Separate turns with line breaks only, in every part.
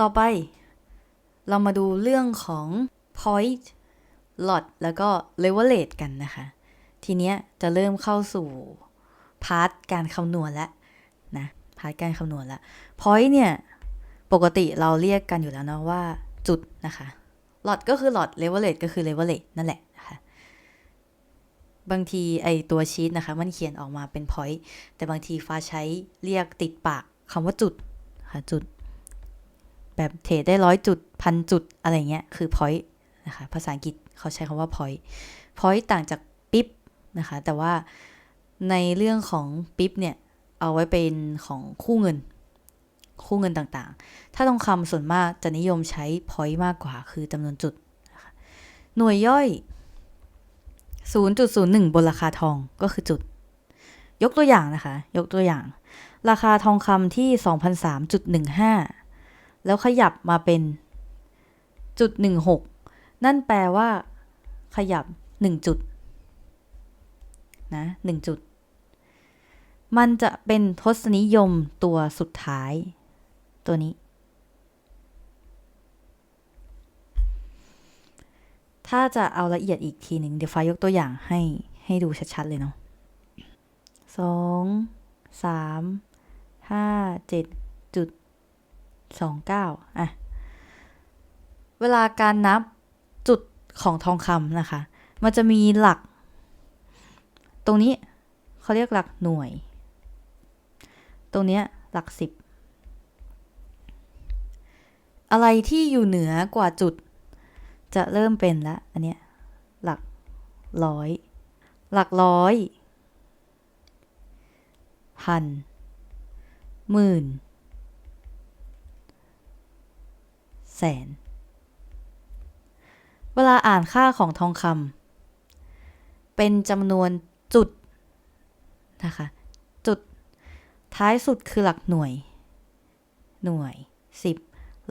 ต่อไป เรามาดูเรื่องของ point lot แล้วก็ leverage กันนะคะ ทีเนี้ยจะเริ่มเข้าสู่ พาร์ทการคำนวณแล้วนะพาร์ทการคำนวณแล้ว point เนี่ย ปกติเราเรียกกันอยู่แล้วเนาะว่าจุดนะคะ lot ก็คือ lot leverage ก็คือ leverage นั่นแหละนะคะบางทีไอตัวชีตนะคะ มันเขียนออกมาเป็น point แต่บางทีฟ้าใช้เรียกติดปากคำว่าจุดค่ะจุด แบบเทรดได้ร้อยจุดพันจุดอะไรเงี้ยคือ point นะคะภาษาอังกฤษเขาใช้คำว่า point point ต่างจากปิ๊บนะคะแต่ว่าในเรื่องของปิ๊บเนี่ยเอาไว้เป็นของคู่เงิน คู่เงินต่างๆ ถ้าทองคำส่วนมากจะนิยมใช้ point มากกว่าคือจำนวนจุดนะคะหน่วยย่อย 0.01 บนราคาทองก็คือจุด ยกตัวอย่างนะคะ ยกตัวอย่าง ราคาทองคำที่ 2,003.15 แล้วขยับมาเป็นจุด16นั่นแปลว่า ขยับ1จุดนะ1จุด มันจะเป็นทศนิยมตัวสุดท้าย ตัวนี้ ถ้าจะเอาละเอียดอีกทีหนึ่งเดี๋ยวฟ้ายกตัวอย่างให้ให้ดูชัดๆเลยเนาะสองสามห้าเจ็ดจุด สองเก้าอะ เวลาการนับจุดของทองคำนะคะ มันจะมีหลัก ตรงนี้เขาเรียกหลักหน่วย ตรงเนี้ยหลักสิบ อะไรที่อยู่เหนือกว่าจุด จะเริ่มเป็นละ อันเนี้ยหลักร้อย หลักร้อย พัน หมื่น แสน เวลาอ่านค่าของทองคำเป็นจำนวนจุดนะคะจุดท้ายสุดคือหลักหน่วย หน่วยสิบ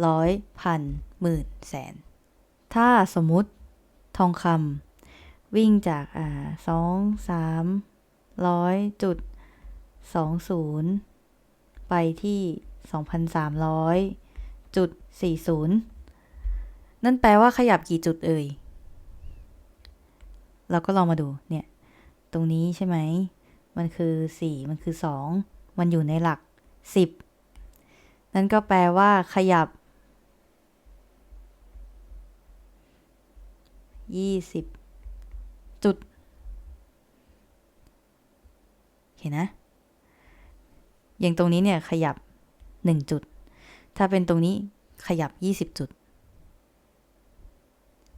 ร้อยพันหมื่นแสน ถ้าสมมุติทองคำวิ่งจากอ่าสองสามร้อยจุดสองศูนย์ไปที่สองพันสามร้อย จุดสี่ศูนย์นั่นแปลว่าขยับกี่จุดเอ่ย เราก็ลองมาดูเนี่ย ตรงนี้ใช่ไหม มันคือสี่มันคือสองมันอยู่ในหลักสิบนั่นก็แปลว่าขยับยี่สิบจุดเห็นนะ อย่างตรงนี้เนี่ยขยับหนึ่งจุด ถ้าเป็นตรงนี้ขยับยี่สิบจุด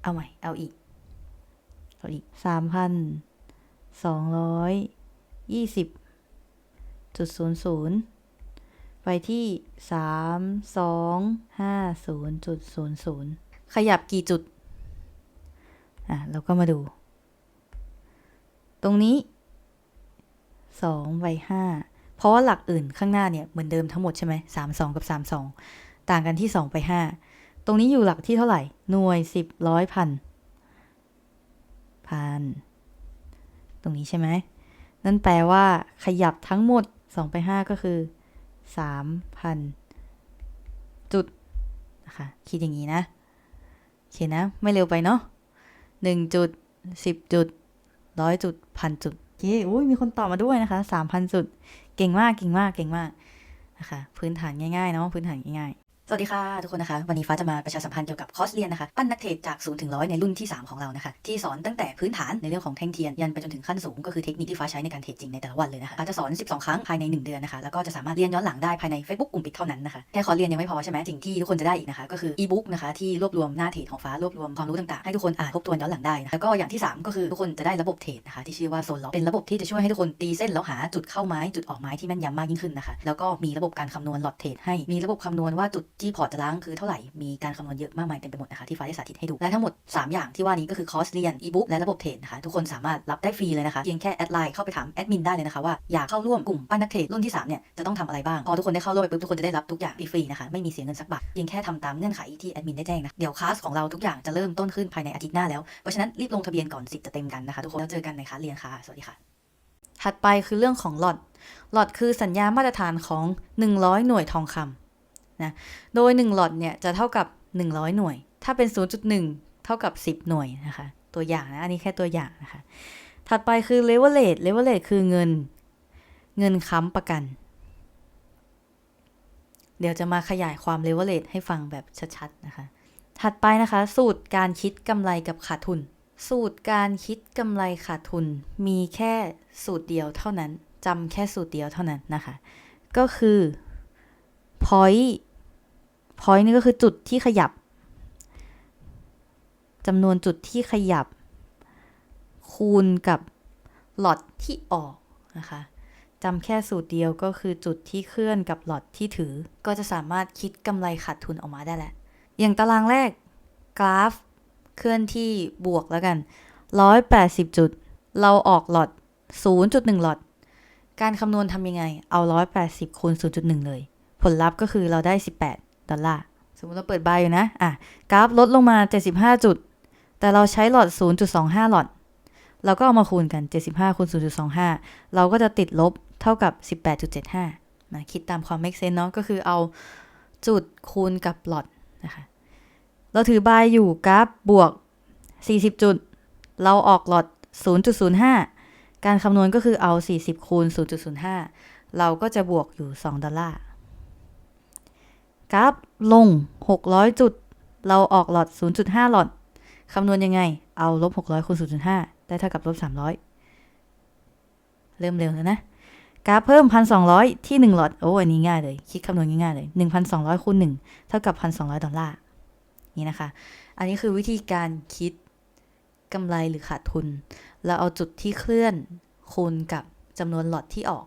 เอาใหม่ เอาอีก เอาอีกสามพันสองร้อยยี่สิบจุดศูนย์ศูนย์ไปที่สามสองห้าศูนย์จุดศูนย์ศูนย์ขยับกี่จุด อะ เราก็มาดู ตรงนี้สองไปห้า เพราะว่าหลักอื่นข้างหน้าเนี่ยเหมือนเดิมทั้งหมดใช่ไหมสามสองกับสามสองต่างกันที่สองไปห้าตรงนี้อยู่หลักที่เท่าไหร่ หน่วยสิบร้อยพันพัน ตรงนี้ใช่ไหม นั่นแปลว่าขยับทั้งหมดสองไปห้าก็คือสามพันจุดนะคะคิดอย่างนี้นะโอเคนะ ไม่เร็วไปเนาะหนึ่งจุดสิบจุดร้อยจุดพันจุด เคอุ้ยมีคนตอบมาด้วยนะคะสามพันจุด เก่งมาก เก่งมาก เก่งมาก นะคะ พื้นฐานง่ายๆ เนาะ พื้นฐานง่าย สวัสดีค่ะทุกคนนะคะ วันนี้ฟ้าจะมาประชาสัมพันธ์เกี่ยวกับคอร์สเรียนนะคะ ปั้นนักเทรดจาก0ูนย์ถึงร้อยในรุ่นที่ 3 ของเรานะคะ ที่สอนตั้งแต่พื้นฐานในเรื่องของแท่งเทียน ยันไปจนถึงขั้นสูงก็คือเทคนิคที่ฟ้าใช้ในการเทรดจริงในแต่ละวันเลยนะคะฟ้าจะสอน 12 ครั้งภายใน 1 เดือนนะคะ แล้วก็จะสามารถเรียนย้อนหลังได้ภายใน Facebook กลุ่มปิดเท่านั้นนะคะแค่คอร์สเรียนยังไม่พอใช่ไหมสิ่งที่ทุกคนจะได้อีกนะคะ ก็คืออีบุ๊กนะคะที่รวบรวมหน้าเทรดของฟ้ารวบรวมความรู้ต่างๆให้ทุกคนอ่านทบทวนย้อนหลังได้นะคะแล้วก็อย่างที่สามก็คือทุกคนจะได้ระบบเทรดนะคะที่ชื่อว่าโซนล็อกเป็นระบบที่จะช่วยให้ทุกคนตีเส้นแล้วหาจุดเข้าไม้จุดออกไม้ที่แม่นยำมากยิ่งขึ้นนะคะแล้วก็มีระบบการคำนวณหลอดเทรดให้มีระบบคำนวณว่าจุดที่พอร์ตจะล้างคือเท่าไหร่ มีการคำนวณเยอะมากมายเต็มไปหมดนะคะที่ฟ้าได้สาธิตให้ดู และทั้งหมด 3 อย่างที่ว่านี้ก็คือคอร์สเรียน อีบุ๊กและระบบเทรดนะคะทุกคนสามารถรับได้ฟรีเลยนะคะเพียงแค่แอดไลน์เข้าไปถามแอดมินได้เลยนะคะว่าอยากเข้าร่วมกลุ่มปั้นนักเทรดรุ่นที่3เนี่ยจะต้องทำอะไรบ้างพอทุกคนได้เข้าร่วมไปปุ๊บทุกคนจะได้รับทุกอย่างฟรีๆนะคะไม่มีเสียเงินสักบาทเพียงแค่ทำตามเงื่อนไขที่แอดมินได้แจ้งนะเดี๋ยวคลาสของเราทุกอย่างจะเริ่มต้นขึ้นภายในอาทิตย์หน้าแล้วเพราะฉะนั้นรีบลงทะเบียนก่อนสิทธิ์จะเต็มกันนะคะทุกคนแล้วเจอกันในคลาสเรียนค่ะสวัสดีค่ะถัดไปคือเรื่องของหลอดหลอดคือสัญญามาตรฐานของ 100 หน่วยทองคำ นะโดย 1 หลอดเนี่ยจะเท่ากับ 100 หน่วย ถ้าเป็น 0.1 เท่ากับ 10 หน่วยนะคะ ตัวอย่างนะ อันนี้แค่ตัวอย่างนะคะ ถัดไปคือ leverage leverage คือเงิน เงินค้ำประกัน เดี๋ยวจะมาขยายความ leverage ให้ฟังแบบชัดๆนะคะ ถัดไปนะคะ สูตรการคิดกำไรกับขาดทุน สูตรการคิดกำไรขาดทุนมีแค่สูตรเดียวเท่านั้นจำแค่สูตรเดียวเท่านั้นนะคะ ก็คือ point point นี่ก็คือจุดที่ขยับจำนวนจุดที่ขยับ คูณกับหลอดที่ออกนะคะจำแค่สูตรเดียวก็คือจุดที่เคลื่อนกับหลอดที่ถือ ก็จะสามารถคิดกำไรขาดทุนออกมาได้แหละ อย่างตารางแรกกราฟเคลื่อนที่บวกแล้วกัน 180 จุด เราออกหลอด 0.1 หลอด การคำนวณทำยังไง เอา 180คูณ0.1 เลย ผลลัพธ์ก็คือเราได้ 18 ดอลลาร์สมมติเราเปิดบายอยู่นะอะกราฟลดลงมา 75 จุด แต่เราใช้หลอด 0.25 หลอด เราก็เอามาคูณกัน 75คูณ0.25 เราก็จะติดลบเท่ากับ 18.75นะคิดตามความ make sense เนาะก็คือเอาจุดคูณกับหลอดนะคะเราถือบายอยู่กราฟบวก 40 จุด เราออกหลอด 0.05 การคำนวณก็คือเอา 40คูณ0.05 เราก็จะบวกอยู่ 2 ดอลลาร์ กราฟลง 600 จุด เราออกหลอด 0.5 หลอด คำนวณยังไง เอาลบ 600คูณ0.5 ได้เท่ากับลบ 300 เริ่มเร็วแล้วนะ กราฟเพิ่ม 1,200 ที่ 1 หลอด โอ้ อันนี้ง่ายเลย คิดคำนวณง่ายๆเลย 1,200คูณ1เท่ากับ 1,200 ดอลลาร์ นี่นะคะ อันนี้คือวิธีการคิดกำไรหรือขาดทุนแล้วเอาจุดที่เคลื่อนคูณกับจำนวนหลอดที่ออก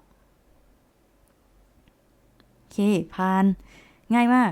โอเคผ่าน ง่ายมาก